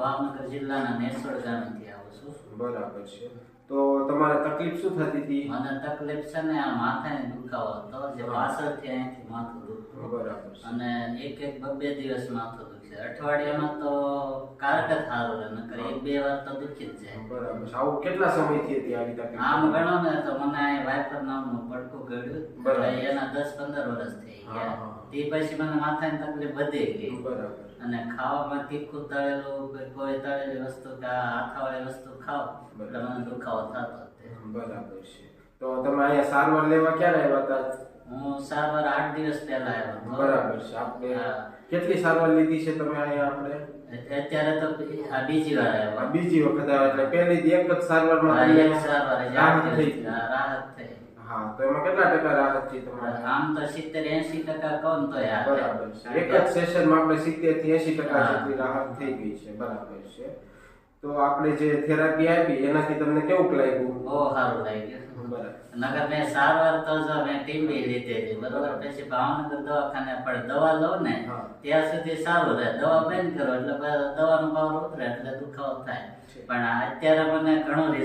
ભાવનગર જિલ્લાના નેસોડ ગામેથી આવું છું. બરાબર છે. તો તમારે તકલીફ શું થતી હતી? મને તકલીફ છે ને આ માથાને દુખાવો હતો. જે પાછળથી અહીંથી માથું દુખતું. બરાબર અને એક એક બે દિવસ માથું દુખે. અઠવાડિયામાં તો કારક જ સારું નકર એક બે વાર તો દુખી જ જાય. બરાબર. આવું કેટલા સમયથી હતી આવી તકલીફ આમ ગણો ને તો મને આ વાઇપર નામનો પડકો ગળ્યો. એના દસ પંદર વર્ષ થઈ ગયા. તે પછી મને માથાની તકલીફ વધી ગઈ. બરાબર. અને ખાવામાં તીખું તળેલું કે કોઈ તળેલી વસ્તુ કે આ આથાવાળી વસ્તુ ખાવ એટલે મને દુખાવો થતો બરાબર છે. તો તમે અહીંયા સારવાર લેવા ક્યારે આવ્યા હતા? સારવાર આઠ દિવસ પહેલા આવ્યો હતો. બરાબર છે. આપણે હા. કેટલી સારવાર લીધી છે તમે અહીંયા આપણે અત્યારે તો આ બીજી વાર આ આવ્યો બીજી વખત આવ્યા એટલે પહેલી દી એક જ સારવારમાં આ તમને એક સારવાર જ રાહત આઠ થઈ દિવસ. ગઈ. આ રાહત થઈ. હા તો એમાં કેટલા ટકા રાહત થઈ તમારે? આમ તો સિત્તેર એસી ટકા કહું તો યાર બરાબર છે. એક જ સેશનમાં આપણે સિત્તેરથી એસી ટકા હા. જેટલી રાહત થઈ ગઈ છે. બરાબર છે. તો આપણે જે થેરાપી આપી એનાથી તમને કેવું લાગ્યું? બહુ સારું લાગ્યું. બરાબર. નગર મેં સારવાર તો જો મેં ટીમ્બી લીધેલી બરોબર? પછી ભાવનગર દવાખાને પણ દવા લો ને ત્યાં સુધી સારું રહે. દવા બંધ કરો એટલે દવાનો પાવર ઉતરે એટલે દુખાવો થાય. પણ અત્યારે મને ઘણો રિઝલ્ટ